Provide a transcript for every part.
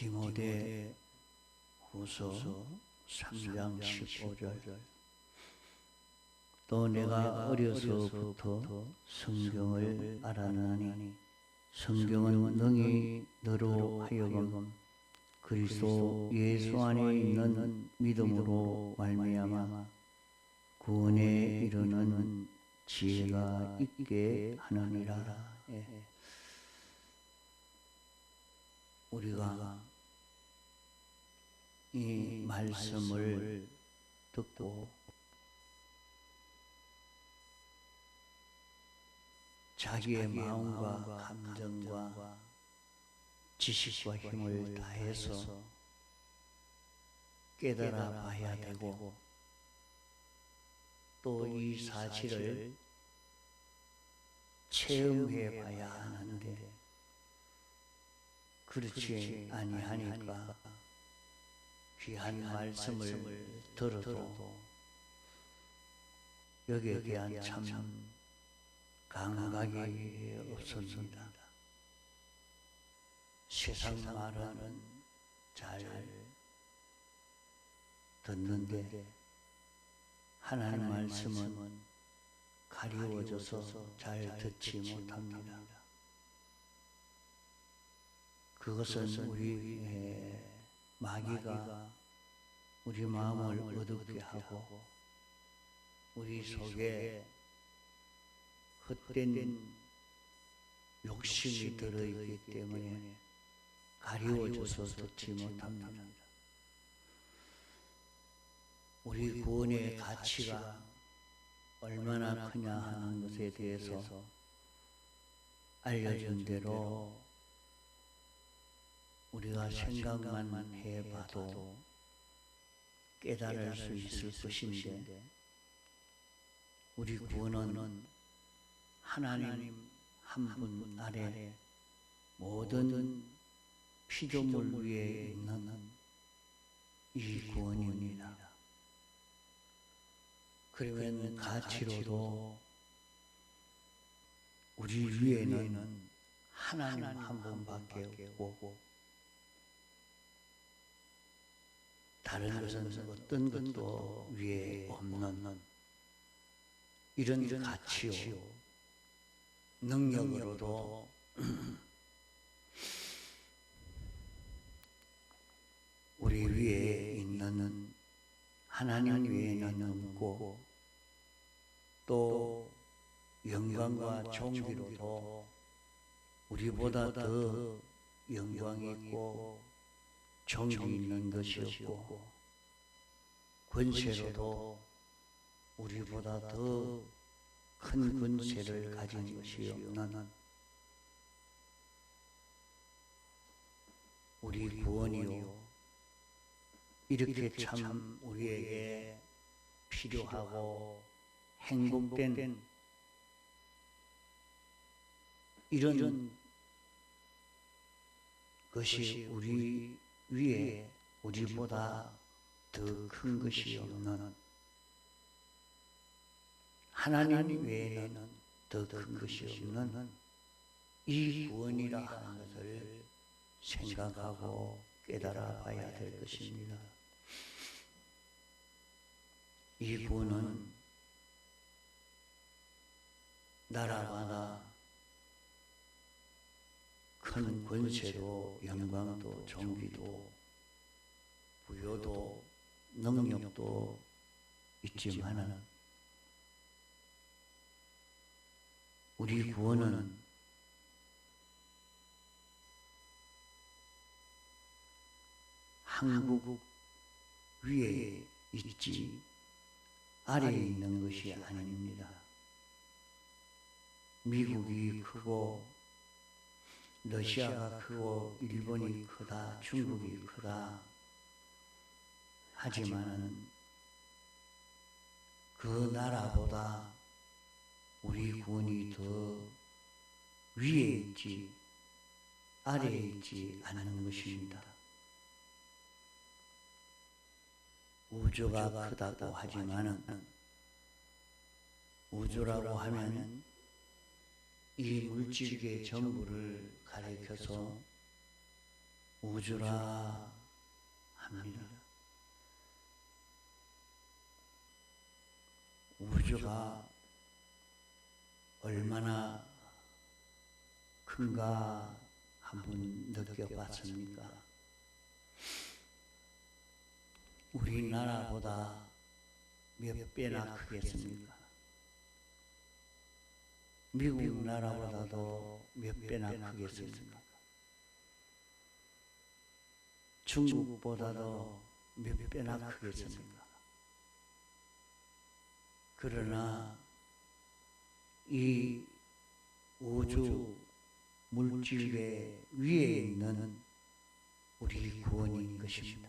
디모데 후서 3장 15절 또 내가 어려서부터 성경을 알았나니 성경은 능히 너로 하여금 그리스도 예수 안에 있는 믿음으로 말미암아 구원에 이르는 지혜가 있게 하느니라. 예. 우리가 이 말씀을 듣고 자기의 마음과 감정과 지식과 힘을 다해서 깨달아 봐야 되고 또 이 사실을 체험해 봐야 하는데 그렇지 아니하니까 귀한 말씀을 들어도 여기에 대한 참 감각이 없습니다. 세상 말은 잘 듣는데 하나님 말씀은 가리워져서 잘 듣지 못합니다. 그것은 우리 마귀가 우리 마음을 어둡게 하고 우리 속에 헛된 욕심이 들어있기 때문에 가리워져서 듣지 못합니다. 우리 구원의 가치가 얼마나 크냐 하는 것에 대해서 알려준 대로 우리가 생각만 해봐도 깨달을 수 있을 것인데 우리 구원은 하나님 한 분 아래 모든 피조물 위에 있는 이 구원입니다. 그러면 가치로도 우리 위에는 하나님 한 분밖에 없고 다른 것은 어떤 것도 위에 없는 이런 가치요. 능력으로도 우리 위에 있는 하나님 위에는 없고 또 영광과 존귀로도 우리보다 더 영광이 있고 존귀 있는 것이 없고 권세로도 우리보다 더 큰 권세를 가진 것이 없는 우리 구원이요. 이렇게 참 우리에게 필요하고 행복된 이런 것이 우리 위에 우리보다 더 큰 것이 없는 하나님 외에는 더 큰 것이 없는 이 구원이라 하는 것을 생각하고 깨달아 봐야 될 것입니다. 이 구원은 나라마다 큰 권세도 영광도 존귀도 부여도 능력도 있지만은 우리 구원은 한국 위에 있지 아래에 있는 것이 아닙니다. 미국이 크고 러시아가 크고 일본이 크다 중국이 크다 하지만 그 나라보다 우리 군이 더 위에 있지 아래에 있지 않는 것입니다. 우주가 크다고 하지만은 우주라고 하면 이 물질계 전부를 가리켜서 우주라 합니다. 우주가 얼마나 큰가 한번 느껴봤습니까? 우리나라보다 몇 배나 크겠습니까? 미국 나라보다도 몇 배나 크겠습니까? 중국보다도 몇 배나 크겠습니까? 그러나 이 우주 물질계 위에 있는 우리 구원인 것입니다.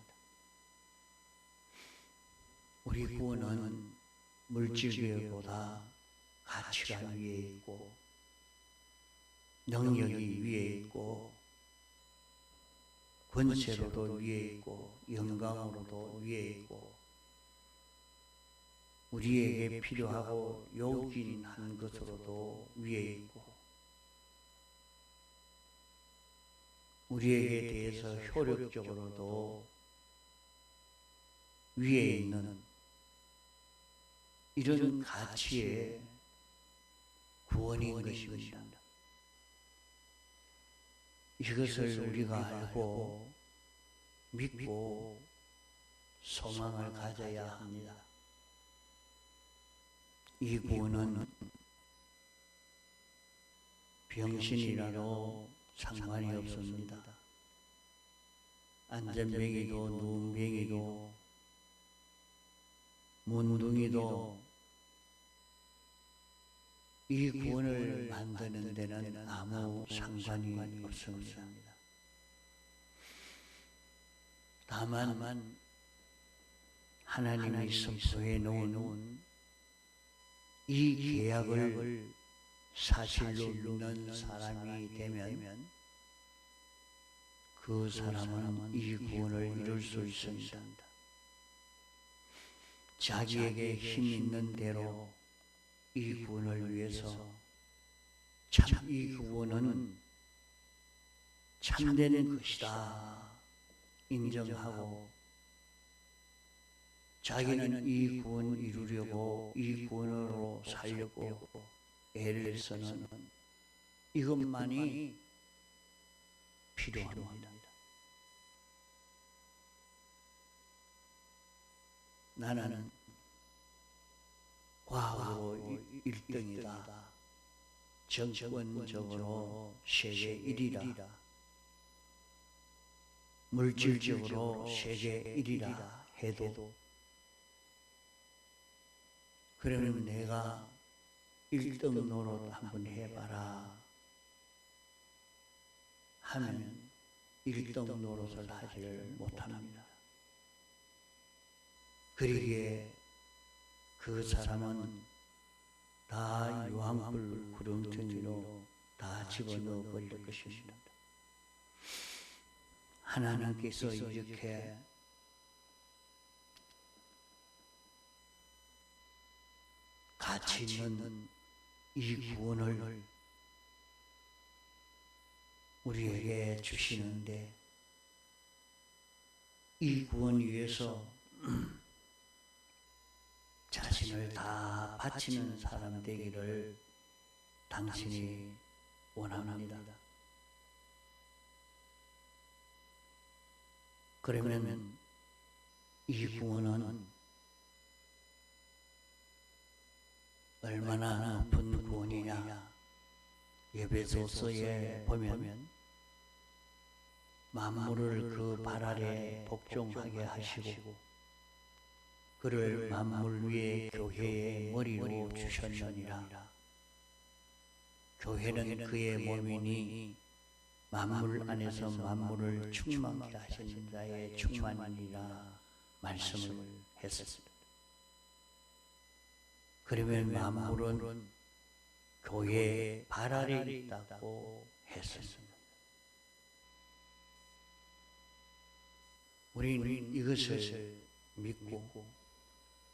우리 구원은 물질계보다 가치가 위에 있고 능력이 위에 있고 권세로도 위에 있고 영광으로도 위에 있고 우리에게 필요하고 요긴한 것으로도 위에 있고 우리에게 대해서 효력적으로도 위에 있는 이런 가치의 구원인 것입니다. 이것을 우리가 알고 믿고 소망을 가져야 합니다. 이 구원은 병신이라도 상관이 없습니다. 안전병이도 누운병이도 문둥이도 이 구원을 만드는 데는 아무 상관이 없습니다. 다만 하나님이 선포해 놓은 이 계약을 사실로 믿는 사람이 되면 그 사람은 이 구원을 이룰 수 있습니다. 자기에게 힘 있는 대로 이 구원을 위해서 참 이 구원은 참된 것이다. 인정하고 자기는 이 구원 이루려고 이 구원으로 살려고 애를 써는 이것만이 필요합니다. 나는 과학으로 1등이다. 정권적으로 세계 1위라. 물질적으로 세계 1위라 해도. 그러면 내가 1등 노릇 한번 해봐라. 하면 1등 노릇을 하지를 못합니다. 그러기에 그 사람은 다 유황불 구름텅이로 다 집어넣어 버릴 것입니다. 하나님께서 이렇게 가치 있는 이 구원을 우리에게 주시는데 이 구원 위해서 자신을 다 바치는 사람 되기를 당신이 원합니다. 그러면 이 구원은 얼마나 높은 구원이냐? 예배소서에 보면 만물을 그 발 아래 복종하게 하시고 그를 만물 위에 교회의 머리로 주셨느니라 교회는 그의 몸이니 만물 안에서 만물을 충만케 하신 자의 충만이라 말씀을 했습니다. 그러면 만물은 교회의 발 아래 있다고 했습니다. 우리는 이것을 믿고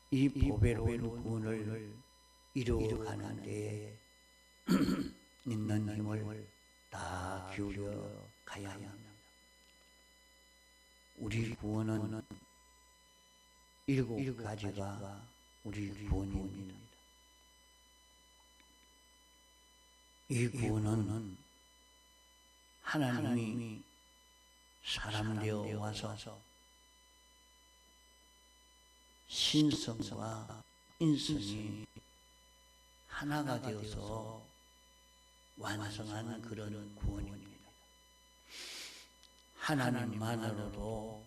이 보배로운 구원을 이루어가는 데에 있는 힘을 다 기울여 가야 합니다. 우리 구원은 일곱 가지가 우리 구원입니다. 이 구원은 하나님이 사람 되어 와서 신성과 인성이 하나가 되어서 완성한 그런 구원입니다. 하나님만으로도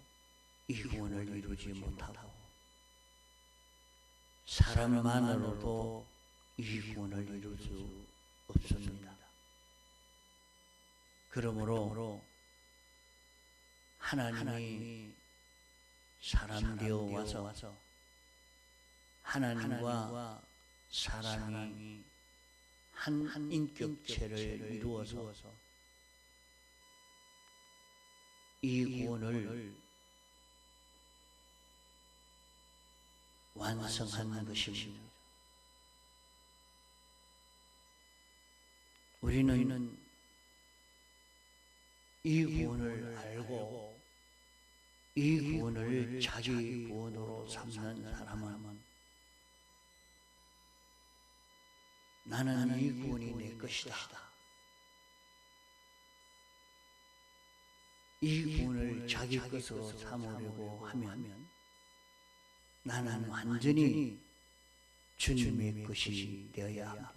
이 구원을 이루지 못하고 사람만으로도 이 구원을 이룰 수 없습니다. 그러므로 하나님이 사람 되어 와서 하나님과 사람이 한 인격체를 이루어서 이 구원을 완성한 것입니다. 우리는 이 구원을 알고 이 구원을 자기 구원으로 삼는 사람은 나는 이 구원이 내 것이다. 이 구원을 자기 것으로 삼으려고 하면 나는 완전히 주님의 것이 되어야 합니다.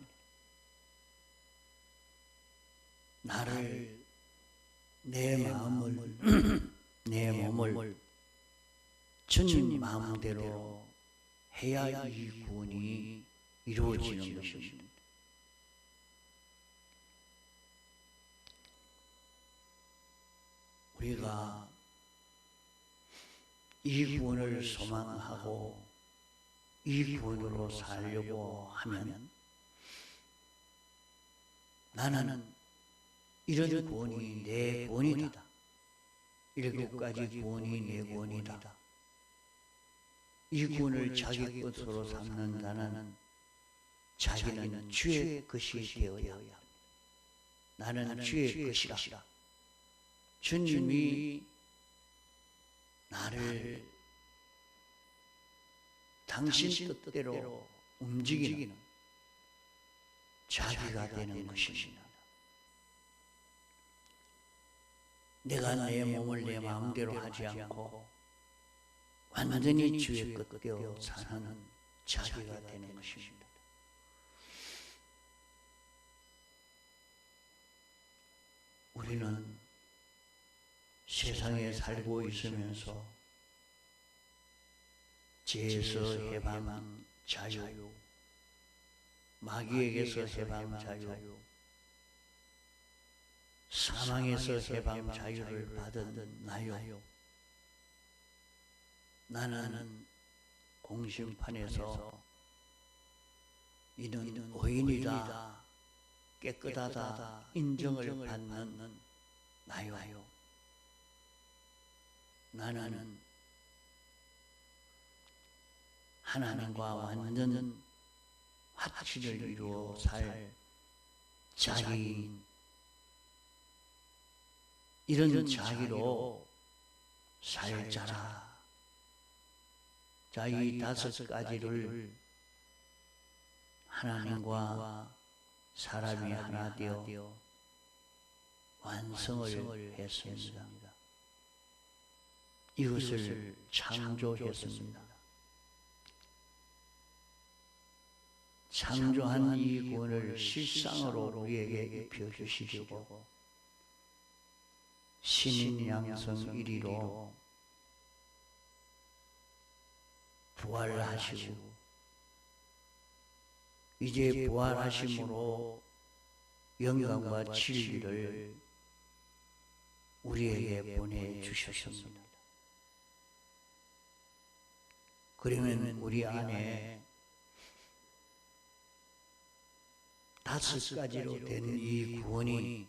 나를 내 마음을 내 몸을 주님 마음대로 해야 이 구원이 이루어지는 것입니다. 우리가 이 구원을 소망하고 이 구원으로 살려고 하면 나는 이런 구원이 내 구원이다. 일곱 가지 구원이 내 구원이다. 이 구원을 자기 것으로 삼는다는 자기는 주의 것이 되어야 나는 주의 것이라. 주님이 나를 당신 뜻대로 움직이는 자기가 되는 것입니다. 내가 내 몸을 내 마음대로 하지 않고 완전히 주의 뜻대로 사는 자기가 되는 것입니다. 우리는 세상에 살고 있으면서 죄에서 해방 자유, 마귀에게서 해방 자유, 사망에서 해방 자유를 받은 나요. 나는 공심판에서 이는 의인이다, 깨끗하다. 인정을 받는 나요. 나는 하나님과 완전 화치를 이루어 살 자기인 이런 자기로 살 자라. 자, 이 다섯 가지를 하나님과 사람이 하나 되어 완성을 했습니다. 이것을 창조했습니다. 창조한 이 구원을 실상으로 우리에게 입혀주시고 신인 양성 1위로 부활하시고 이제 부활하심으로 영광과 진리를 우리에게 보내주셨습니다. 그러면 우리 안에 다섯 가지로 된 이 구원이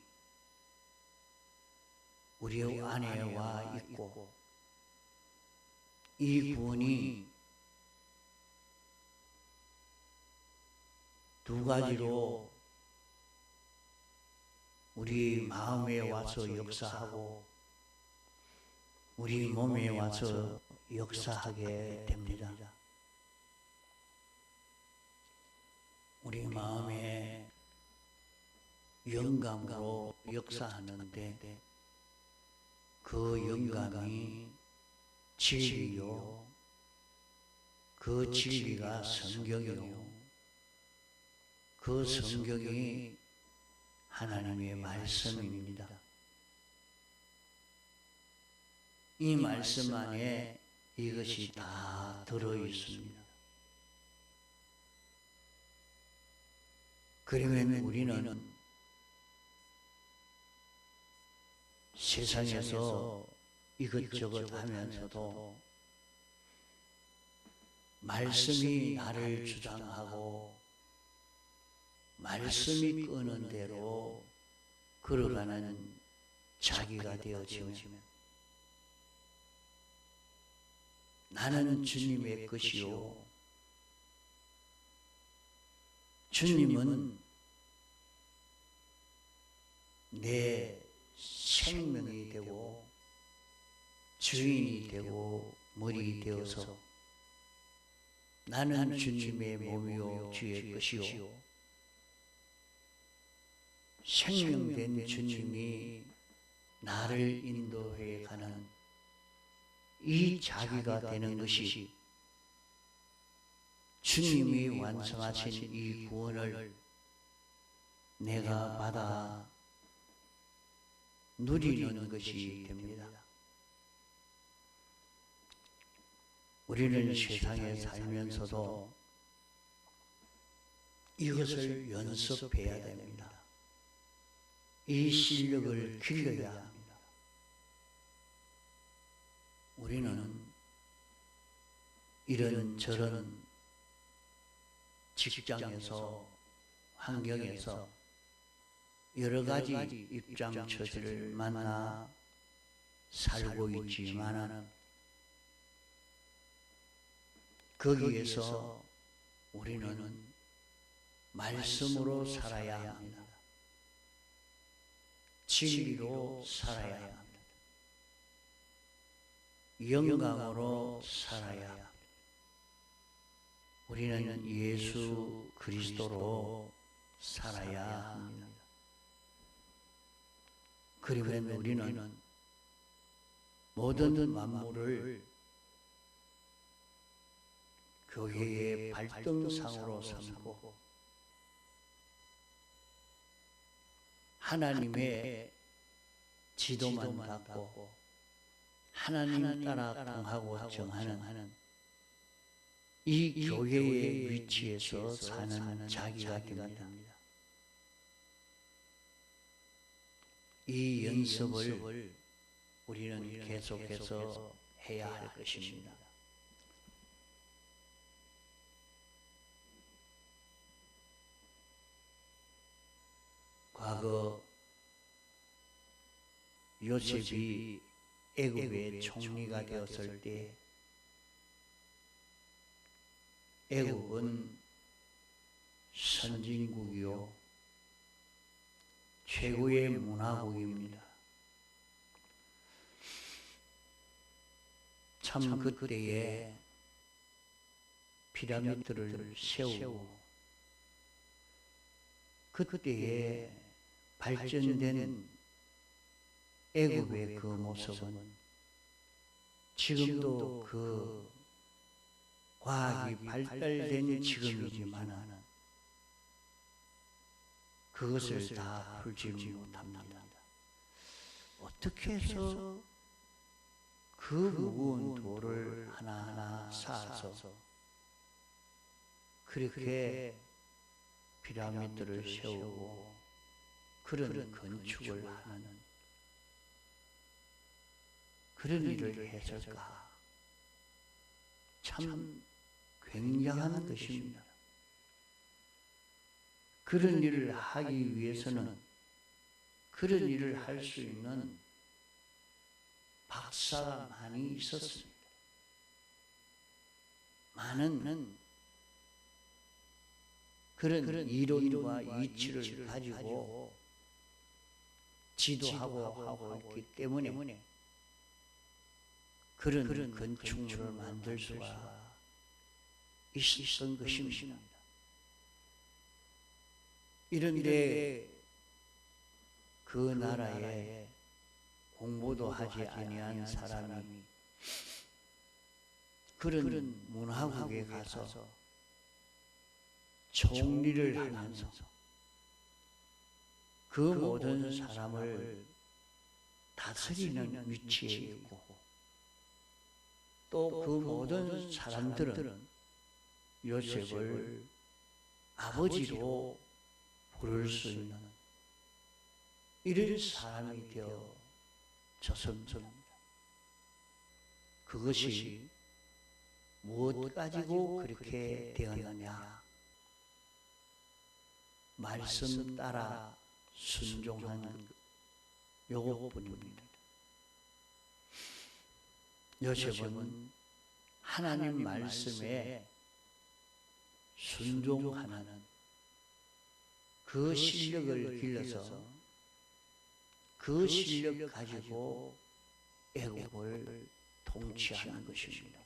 우리 안에 와 있고 이 구원이 두 가지로 우리 마음에 와서 역사하고 우리 몸에 와서 역사하게 됩니다. 우리 마음에 영감으로 역사하는데 그 영감이 진리요. 그 진리가 성경이요. 그 성경이 하나님의 말씀입니다. 이 말씀 안에 이것이 다 들어 있습니다. 그러면 우리는 세상에서 이것저것 하면서도 말씀이 나를 주장하고 말씀이 끄는 대로 걸어가는 자기가 되어지면 나는 주님의 것이요. 주님은 내 생명이 되고 주인이 되고 머리 되어서 나는 주님의 몸이요 주의 것이요. 생명된 주님이 나를 인도해 가는 이 자기가 되는 것이 주님이 완성하신 이 구원을 내가 받아 누리는 것이 됩니다. 우리는 세상에 살면서도 이것을 연습해야 됩니다. 이 실력을 길러야 합니다. 우리는 이런 저런 직장에서 환경에서 여러 가지 입장 처지를 만나 살고 있지만은 거기에서 우리는 말씀으로 살아야 합니다. 진리로 살아야 합니다. 영감으로 살아야. 우리는 예수 그리스도로 살아야 합니다. 그러면 우리는 모든 만물을 교회의 발등상으로 삼고 하나님의 지도만 받고 하나님 따라 통하고 정하는 이 교회의 위치에서 사는 자기가 됩니다. 이 연습을 우리는 계속해서 해야 할 것입니다. 과거 요셉이 애굽의 총리가 되었을 때 애굽은 선진국이요 최고의 문화국입니다. 참 그때에 피라미드를 세우고 그때에 발전된 애굽의 그 모습은 지금도 그 과학이 발달된 지금이지만 그것을 다 풀지 못합니다. 어떻게 해서 그 무거운 돌을 하나하나 쌓아서 그렇게 피라미드를 세우고 그런 건축을 하는 그런 일을 했을까? 참 굉장한 것입니다. 그런 일을 하기 위해서는 그런 일을 할 수 있는 박사가 많이 있었습니다. 많은 그런, 그런 이론과 이치를 가지고 지도하고 하고 있기 때문에 그런, 그런 건축물을 만들 수가 있었던 것입니다. 이런데 그 나라에 공부도 하지 아니한 사람이 그런 문화국에 가서 총리를 하면서 그 모든 사람을 다스리는 위치에 있고 또 그 모든 사람들은 요셉을 아버지로 부를 수 있는 이런 사람이 되어 졌습니다. 그것이 무엇 가지고 그렇게 되었느냐? 말씀 따라 순종한 요것뿐입니다. 요셉은 하나님 말씀에 순종하는 그 실력을 길러서 그 실력 가지고 애국을 통치하는 것입니다.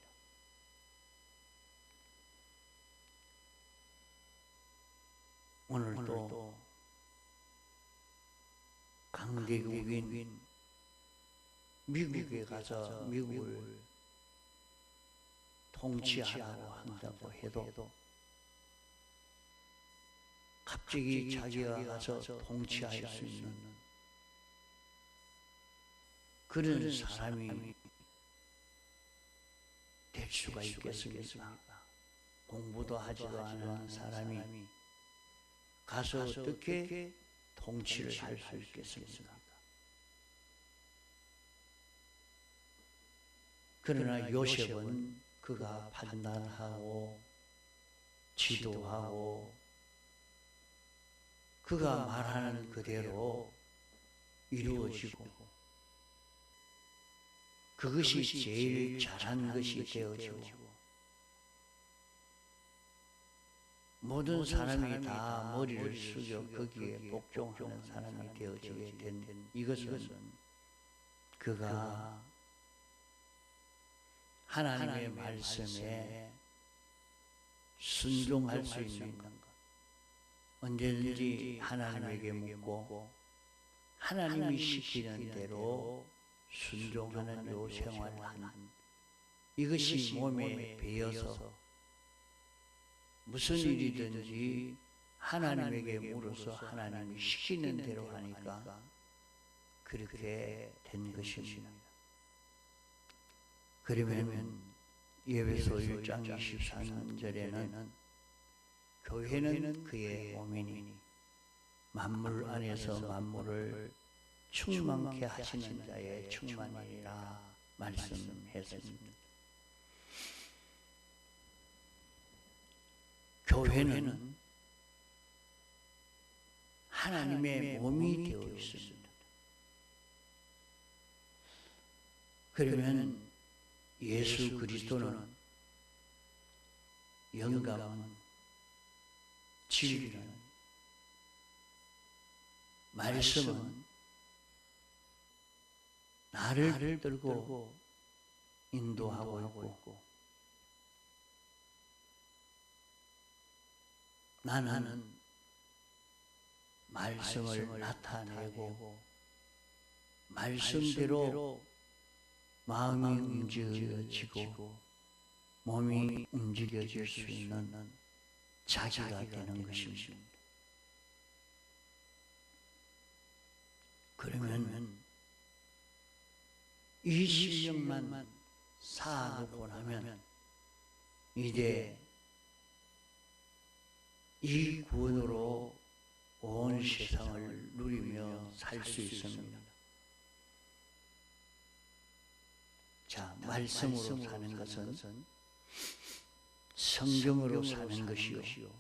오늘도 강대국인 미국에 가서 미국을 통치하라고 한다고 해도 갑자기 자기가 가서 통치할 수 있는 그런 사람이 될 수가 있겠습니까? 공부도 하지도 않은 사람이 가서 어떻게 통치를 할 수 있겠습니까? 그러나 요셉은 그가 판단하고 지도하고 그가 말하는 그대로 이루어지고 그것이 제일 잘한 것이 되어지고 모든 사람이 다 머리를 숙여 거기에 복종하는 사람이 되어지게 된 이것은 그가 하나님의 말씀에 순종할 수 있는 것. 언제든지 하나님에게 묻고 하나님이 시키는 대로 순종하는 요 생활한 이것이 몸에 배어서 무슨 일이든지 하나님에게 물어서 하나님이 시키는 대로 하니까 그렇게 된 것입니다. 그러면 예배소 1장 23절에는 교회는 그의 몸이니 만물 안에서 만물을 충만케 하시는 자의 충만이라 말씀했습니다. 교회는 하나님의 몸이 되어 있습니다. 그러면 예수 그리스도는 영감은 진리는 말씀은 나를 들고 인도하고 있고. 나는 말씀을 나타내고 말씀대로 마음이 움직여지고 몸이 움직여질 수 있는 자기가 되는 것입니다. 그러면 이 실력만 쌓아놓고 나면 이제 이 구원으로 온 세상을 누리며 살 수 있습니다. 자, 말씀으로 사는 것은 성경으로 사는 것이요.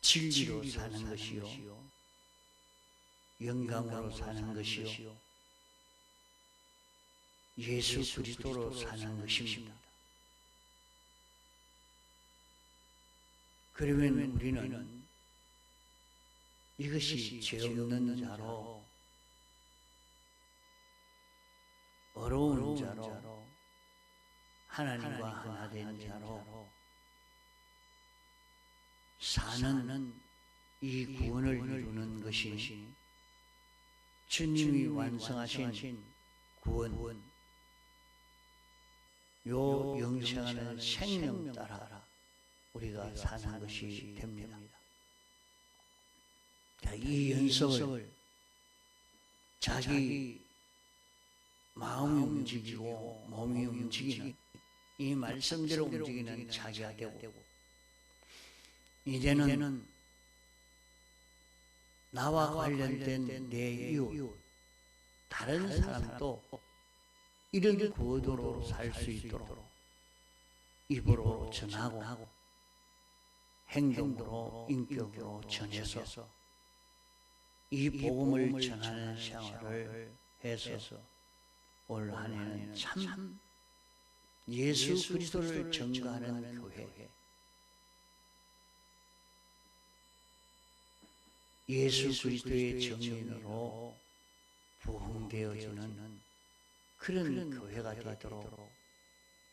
진리로 사는 것이요. 영감으로 사는 것이요. 예수 그리스도로 사는 것입니다. 그러면 우리는 이것이 죄 없는 자로 새로운 자로 하나님과 하나 된 자로 사는 이 구원을 이루는 것이 주님이 완성하신 구원. 요 영생하는 생명 따라 우리가 사는 것이 됩니다. 자, 이 연습을 자기 마음이 움직이고 몸이 움직이는 이 말씀대로 움직이는 자기가 되고 이제는 나와 관련된 내 이웃 다른 사람도 이런 구도로 살 수 있도록 입으로 전하고 행동으로 인격으로 전해서 이 복음을 전하는 생활을 해서 올 한 해는 참 예수 그리스도를 증거하는 교회. 예수 그리스도의 정인으로 부흥되어지는 그런 교회가 되도록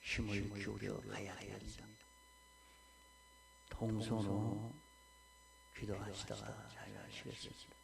힘을 기울여 가야 됩니다. 동서로 기도하시다가 잘 하시겠습니다.